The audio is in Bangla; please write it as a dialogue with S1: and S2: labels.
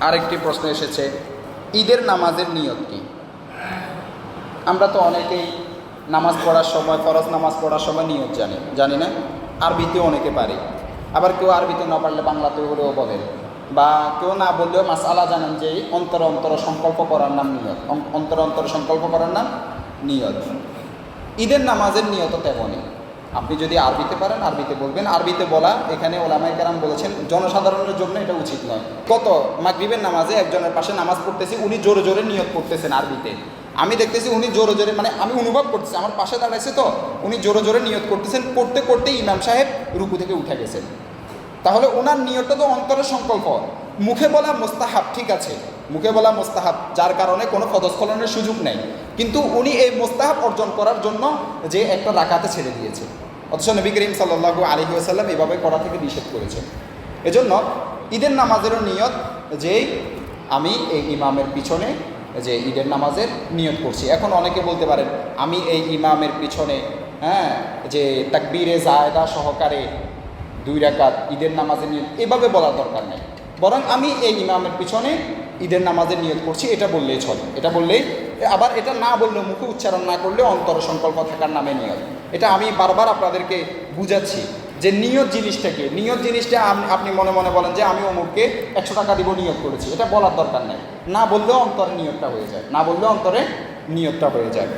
S1: আরেকটি প্রশ্ন এসেছে, ঈদের নামাজের নিয়ত কি? আমরা তো অনেকেই নামাজ পড়ার সময়, ফরজ নামাজ পড়ার সময় নিয়ত জানি জানি না? আরবিতেও অনেকে পারে। আবার কেউ আরবিতে না পারলে বাংলাতে হলেও বলে। বা কেউ না বললেও মাস মাসালা জানেন যে অন্তর অন্তর সংকল্প করার নাম নিয়ত। অন্তর অন্তর সংকল্প করার নাম নিয়ত। ঈদের নামাজের নিয়ত তেমনই। আপনি যদি আরবিতে পারেন, আরবিতে বলবেন। আরবিতে বলা, এখানে ওলামাই কেরাম বলেছেন, জনসাধারণের জন্য এটা উচিত নয়। কত মাগরিবের নামাজে একজনের পাশে নামাজ পড়তেছি, উনি জোরে জোরে নিয়ত করতেছেন আরবিতে। আমি দেখতেছি উনি জোরে জোরে মানে আমি অনুভব করতেছি, আমার পাশে দাঁড়াইছে তো, উনি জোরে জোরে নিয়ত করতেছেন করতে করতে ইমাম সাহেব রুকু থেকে উঠে গেছেন। তাহলে ওনার নিয়তটা তো অন্তরের সংকল্প। মুখে বলা মোস্তাহাব, ঠিক আছে। মুখে বলা মোস্তাহাব, যার কারণে কোনো পদস্খলনের সুযোগ নেই। কিন্তু উনি এই মোস্তাহাব অর্জন করার জন্য যে একটা রাকাতে ছেড়ে দিয়েছে। অথচ নবী করিম সাল্লাহু আলহি আসাল্লাম এভাবে করা থেকে নিষেধ করেছেন। এজন্য ঈদের নামাজেরও নিয়ত যে আমি এই ইমামের পিছনে, যে ঈদের নামাজের নিয়ত করছি। এখন অনেকে বলতে পারেন, আমি এই ইমামের পিছনে হ্যাঁ যে তাকবীরে জায়দা সহকারে দুই রাকাত ঈদের নামাজের নিয়ত এভাবে বলার দরকার নেই। বরং আমি এই ইমামের পিছনে ঈদের নামাজের নিয়ত করছি, এটা বললেই চলে। এটা বললেই, আবার এটা না বললেও মুখে উচ্চারণ না করলে অন্তর সংকল্প থাকার নামে নিয়ত। এটা আমি বারবার আপনাদেরকে বুঝাচ্ছি যে নিয়ত জিনিসটাকে নিয়ত জিনিসটা আপনি মনে মনে বলেন যে আমি অমুককে একশো টাকা দিব নিয়োগ করেছি। এটা বলার দরকার নেই। না বললেও অন্তরে নিয়তটা হয়ে যায়। না বললেও অন্তরে নিয়তটা হয়ে যায়।